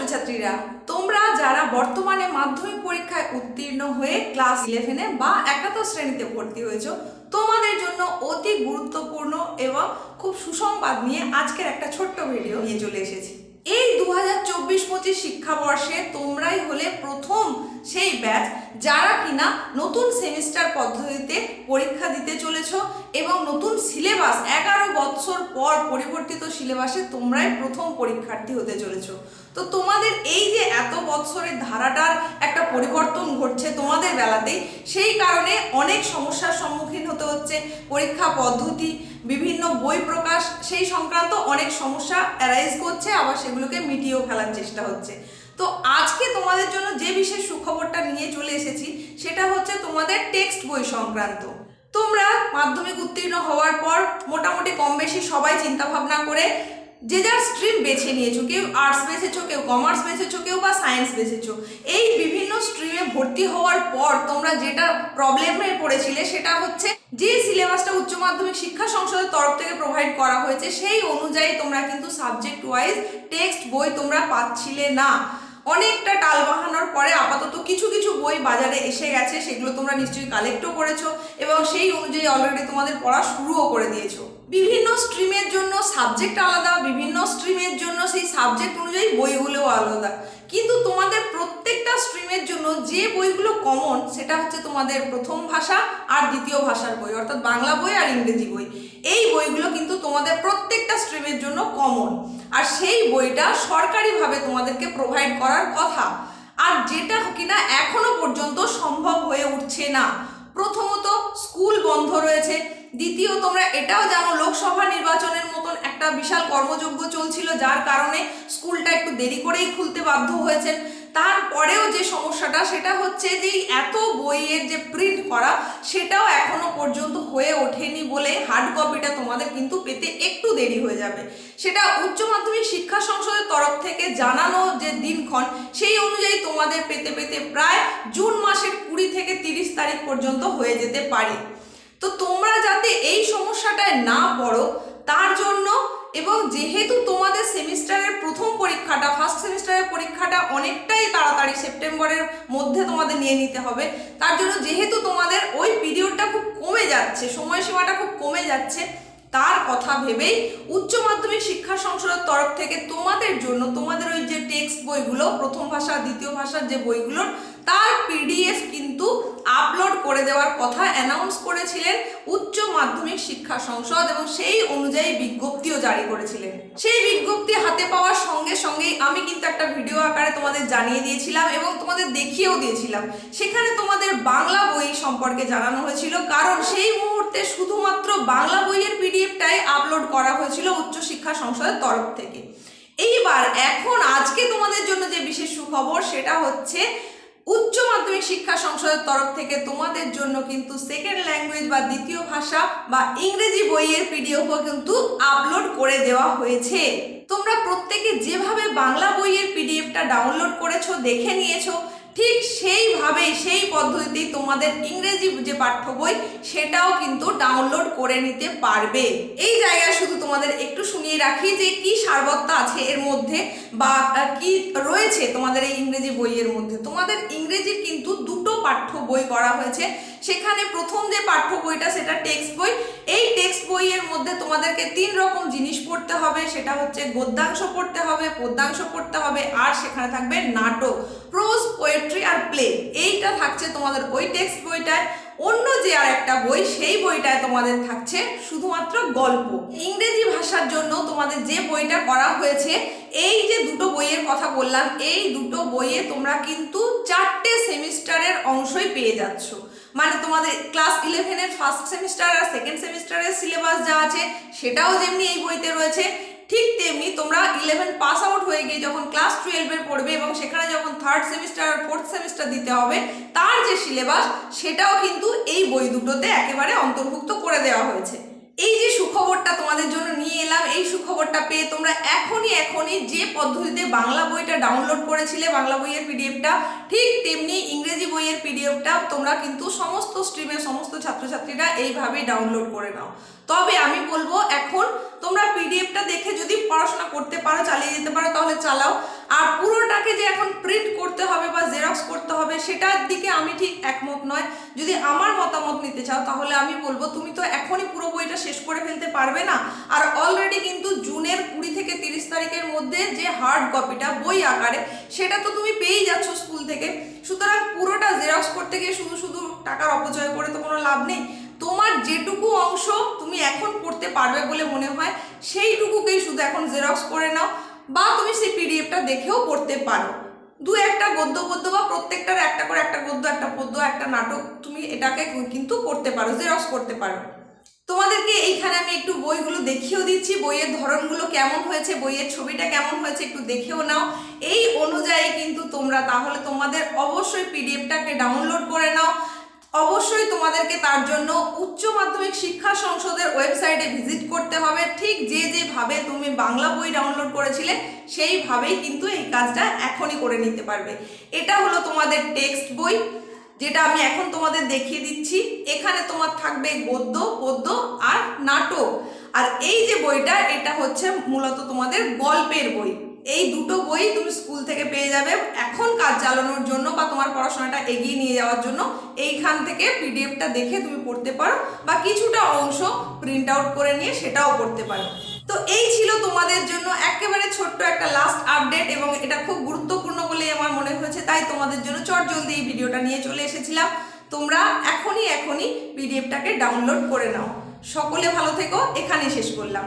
ছাত্রছাত্রীরা, তোমরা যারা বর্তমানে মাধ্যমিক পরীক্ষায় উত্তীর্ণ হয়ে ক্লাস ইলেভেনে বা একাদশ শ্রেণীতে ভর্তি হয়েছো, তোমাদের জন্য অতি গুরুত্বপূর্ণ এবং খুব সুসংবাদ নিয়ে আজকের একটা ছোট্ট ভিডিও নিয়ে চলে এসেছি। এই দু হাজার চব্বিশ পঁচিশ শিক্ষাবর্ষে তোমরাই হলে প্রথম সেই ব্যাচ যারা কিনা নতুন সেমিস্টার পদ্ধতিতে পরীক্ষা দিতে চলেছ এবং নতুন সিলেবাস এগারো বৎসর পর পরিবর্তিত সিলেবাসে তোমরাই প্রথম পরীক্ষার্থী হতে চলেছ। তো তোমাদের এই যে এত বৎসরের ধারাটার একটা পরিবর্তন ঘটছে তোমাদের বেলাতেই, সেই কারণে অনেক সমস্যার সম্মুখীন হতে হচ্ছে। পরীক্ষা পদ্ধতি, বিভিন্ন বই প্রকাশ, সেই সংক্রান্ত অনেক সমস্যা অ্যারাইজ করছে, আবার সেগুলোকে মিটিয়েও ফেলার চেষ্টা হচ্ছে। তো আজকে তোমাদের জন্য যে বিশেষ সুখবরটা নিয়ে চলে এসেছি, সেটা হচ্ছে তোমাদের টেক্সট বই সংক্রান্ত। তোমরা মাধ্যমিক উত্তীর্ণ হওয়ার পর মোটামুটি কম বেশি সবাই চিন্তা ভাবনা করে যে যার স্ট্রিম বেছে নিয়েছো, কেউ আর্টস বেছেছো, কেউ কমার্স বেছেছো, কেউ বা সায়েন্স বেছেছো, এই বিভিন্ন স্ট্রিমে ভর্তি হওয়ার পর তোমরা যেটা প্রবলেমে পড়েছিলে সেটা হচ্ছে যে সিলেবাসটা উচ্চ মাধ্যমিক শিক্ষা সংসদের তরফ থেকে প্রোভাইড করা হয়েছে, সেই অনুযায়ী তোমরা কিন্তু সাবজেক্ট ওয়াইজ টেক্সট বই তোমরা পাচ্ছিলে না। অনেকটা টাল বাহানোর পরে আপাতত কিছু কিছু বই বাজারে এসে গেছে, সেগুলো তোমরা নিশ্চয়ই কালেক্টও করেছ এবং সেই অনুযায়ী অলরেডি তোমাদের পড়া শুরুও করে দিয়েছ। বিভিন্ন স্ট্রিমের জন্য সাবজেক্ট আলাদা, বিভিন্ন স্ট্রিমের জন্য সেই সাবজেক্ট অনুযায়ী বইগুলোও আলাদা। কিন্তু তোমাদের প্রত্যেকটা স্ট্রিমের জন্য যে বইগুলো কমন সেটা হচ্ছে তোমাদের প্রথম ভাষা আর দ্বিতীয় ভাষার বই, অর্থাৎ বাংলা বই আর ইংরেজি বই। এই বইগুলো কিন্তু তোমাদের প্রত্যেকটা স্ট্রিমের জন্য কমন আর সেই বইটা সরকারিভাবে তোমাদেরকে প্রোভাইড করার কথা। আর যেটা কিনা এখনও পর্যন্ত সম্ভব হয়ে উঠছে না। প্রথমত, স্কুল বন্ধ রয়েছে। দ্বিতীয়, তোমরা এটাও জানো, লোকসভা নির্বাচনের মতন একটা বিশাল কর্মযজ্ঞ চলছিল, যার কারণে স্কুলটা একটু দেরি করেই খুলতে বাধ্য হয়েছেন। তারপরেও যে সমস্যাটা, সেটা হচ্ছে যে এত বইয়ের যে প্রিন্ট করা, সেটাও এখনও পর্যন্ত হয়ে ওঠেনি বলে হার্ড কপিটা তোমাদের কিন্তু পেতে একটু দেরি হয়ে যাবে। সেটা উচ্চ মাধ্যমিক শিক্ষা সংসদের তরফ থেকে জানানো যে দিনক্ষণ, সেই অনুযায়ী তোমাদের পেতে পেতে প্রায় জুন মাসের কুড়ি থেকে তিরিশ তারিখ পর্যন্ত হয়ে যেতে পারে। তো তোমরা যাতে এই সমস্যাটায় না পড়ো, তার জন্য এবং যেহেতু তোমাদের সেমিস্টারের প্রথম পরীক্ষাটা ফার্স্ট সেমিস্টারের পরীক্ষাটা অনেকটাই তাড়াতাড়ি সেপ্টেম্বরের মধ্যে তোমাদের নিয়ে নিতে হবে, তার জন্য যেহেতু তোমাদের ওই পিরিয়ডটা খুব কমে যাচ্ছে, সময়সীমাটা খুব কমে যাচ্ছে, তার কথা ভেবেই উচ্চ মাধ্যমিক শিক্ষা সংসদের তরফ থেকে তোমাদের জন্য, তোমাদের ওই টেক্সট বইগুলো, প্রথম ভাষা, দ্বিতীয় ভাষার যে বইগুলোর তার পিডিএফ কিন্তু আপলোড করে দেওয়ার কথা অ্যানাউন্স করেছিলেন উচ্চ মাধ্যমিক শিক্ষা সংসদ এবং সেই অনুযায়ী বিজ্ঞপ্তিও জারি করেছিলেন। সেই বিজ্ঞপ্তি হাতে পাওয়ার সঙ্গে সঙ্গেই আমি কিন্তু একটা ভিডিও আকারে তোমাদের জানিয়ে দিয়েছিলাম এবং তোমাদের দেখিয়েও দিয়েছিলাম। সেখানে তোমাদের বাংলা বই সম্পর্কে জানানো হয়েছিল, কারণ সেই মুহূর্তে শুধুমাত্র বাংলা বইয়ের পিডিএফটাই আপলোড করা হয়েছিল উচ্চ শিক্ষা সংসদের তরফ থেকে। এইবার এখন আজকে তোমাদের জন্য যে বিশেষ সুখবর সেটা হচ্ছে উচ্চ মাধ্যমিক শিক্ষা সংসদের তরফ থেকে তোমাদের জন্য কিন্তু সেকেন্ড ল্যাঙ্গুয়েজ বা দ্বিতীয় ভাষা বা ইংরেজি বইয়ের পিডিএফও কিন্তু আপলোড করে দেওয়া হয়েছে। তোমরা প্রত্যেকে যেভাবে বাংলা বইয়ের পিডিএফটা ডাউনলোড করেছ, দেখে নিয়েছো সেই পদ্ধতিতেই তোমাদের ইংরেজি যে পাঠ্য বই, সেটাও কিন্তু ডাউনলোড করে নিতে পারবে। এই জায়গায় শুধু তোমাদের একটু শুনিয়ে রাখি যে কি সারবত্তা আছে এর মধ্যে বা কি রয়েছে তোমাদের এই ইংরেজি বইয়ের মধ্যে। তোমাদের ইংরেজির কিন্তু দুটো পাঠ্য বই করা হয়েছে। সেখানে প্রথম যে পাঠ্য বইটা সেটা টেক্সট বই। এই টেক্সট বইয়ের মধ্যে তোমাদেরকে তিন রকম জিনিস পড়তে হবে, সেটা হচ্ছে গদ্যাংশ পড়তে হবে, পদ্যাংশ পড়তে হবে, আর সেখানে থাকবে নাটক প্রোজ পোয়েট্রি আর প্লে এইটা থাকছে তোমাদের ওই টেক্সট বইটায়। অন্য যে আর একটা বই, সেই বইটায় তোমাদের থাকছে শুধুমাত্র গল্প। ইংরেজি ভাষার জন্য তোমাদের যে বইটা করা হয়েছে, এই যে দুটো বইয়ের কথা বললাম, এই দুটো বইয়ে তোমরা কিন্তু চারটে সেমিস্টারের অংশই পেয়ে যাচ্ছ। মানে তোমাদের ক্লাস ইলেভেনের ফার্স্ট সেমিস্টার আর সেকেন্ড সেমিস্টারের সিলেবাস যা আছে, সেটাও যেমনি এই বইতে রয়েছে, ঠিক তেমনি তোমরা ইলেভেন পাস আউট হয়ে গিয়ে যখন ক্লাস টুয়েলভের পড়বে এবং সেখানে যখন থার্ড সেমিস্টার আর ফোর্থ সেমিস্টার দিতে হবে, তার যে সিলেবাস সেটাও কিন্তু এই বই দুটোতে একেবারে অন্তর্ভুক্ত করে দেওয়া হয়েছে। এই যে সুখবরটা তোমাদের জন্য নিয়ে এলাম, এই সুখবরটা পেয়ে তোমরা এখনই এখনই যে পদ্ধতিতে বাংলা বইটা ডাউনলোড করেছিলে, বাংলা বইয়ের পিডিএফটা ঠিক তেমনি ইংরেজি বইয়ের পিডিএফটা তোমরা কিন্তু সমস্ত স্ট্রিমের সমস্ত ছাত্রছাত্রীরা এইভাবেই ডাউনলোড করে নাও। তবে আমি বলব, এখন তোমরা পিডিএফটা দেখে যদি পড়াশোনা করতে পারো, চালিয়ে যেতে পারো, তাহলে চালাও। আর পুরোটাকে যে এখন প্রিন্ট করতে হবে বা জেরক্স করতে হবে, সেটার দিকে আমি ঠিক একমত নয়। যদি আমার মতামত নিতে চাও, তাহলে আমি বলব, তুমি তো এখনই পুরো বইটা শেষ করে ফেলতে পারবে না। আর অলরেডি কিন্তু জুনের কুড়ি থেকে তিরিশ তারিখের মধ্যে যে হার্ড কপিটা বই আকারে, সেটা তো তুমি পেয়েই যাচ্ছ স্কুল থেকে। সুতরাং পুরোটা জেরক্স করতে গিয়ে শুধু শুধু টাকার অপচয় করে তো কোনো লাভ নেই। তোমার যেটুকু অংশ তুমি এখন পড়তে পারবে বলে মনে হয়, সেইটুকুকেই শুধু এখন জেরক্স করে নাও। বা তুমি সেই পিডিএফটা দেখেও পড়তে পারো। দু একটা গদ্য পদ্য বা প্রত্যেকটার একটা করে একটা গদ্য, একটা পদ্য, একটা নাটক তুমি এটাকে কিন্তু করতে পারো জেরক্স করতে পারো। তোমাদেরকে এইখানে আমি একটু বইগুলো দেখিয়েও দিচ্ছি, বইয়ের ধরনগুলো কেমন হয়েছে, বইয়ের ছবিটা কেমন হয়েছে একটু দেখেও নাও। এই অনুযায়ী কিন্তু তোমরা, তাহলে তোমাদের অবশ্যই পিডিএফটাকে ডাউনলোড করে নাও। অবশ্যই তোমাদেরকে তার জন্য উচ্চ মাধ্যমিক শিক্ষা সংসদের ওয়েবসাইটে ভিজিট করতে হবে। ঠিক যে যেভাবে তুমি বাংলা বই ডাউনলোড করেছিলে, সেইভাবেই কিন্তু এই কাজটা এখনই করে নিতে পারবে। এটা হলো তোমাদের টেক্সট বই, যেটা আমি এখন তোমাদের দেখিয়ে দিচ্ছি। এখানে তোমার থাকবে গদ্য, পদ্য আর নাটক। আর এই যে বইটা, এটা হচ্ছে মূলত তোমাদের গল্পের বই। এই দুটো বই তুমি স্কুল থেকে পেয়ে যাবে। এখন কাজ চালানোর জন্য বা তোমার পড়াশোনাটা এগিয়ে নিয়ে যাওয়ার জন্য এইখান থেকে পিডিএফটা দেখে তুমি পড়তে পারো বা কিছুটা অংশ প্রিন্ট আউট করে নিয়ে সেটাও পড়তে পারো। তো এই ছিল তোমাদের জন্য একেবারে ছোট্ট একটা লাস্ট আপডেট এবং এটা খুব গুরুত্বপূর্ণ বলে আমার মনে হয়েছে, তাই তোমাদের জন্য চট জলদি এই ভিডিওটা নিয়ে চলে এসেছিলাম। তোমরা এখনই এখনই পিডিএফটাকে ডাউনলোড করে নাও। সকলে ভালো থেকো, এখানেই শেষ করলাম।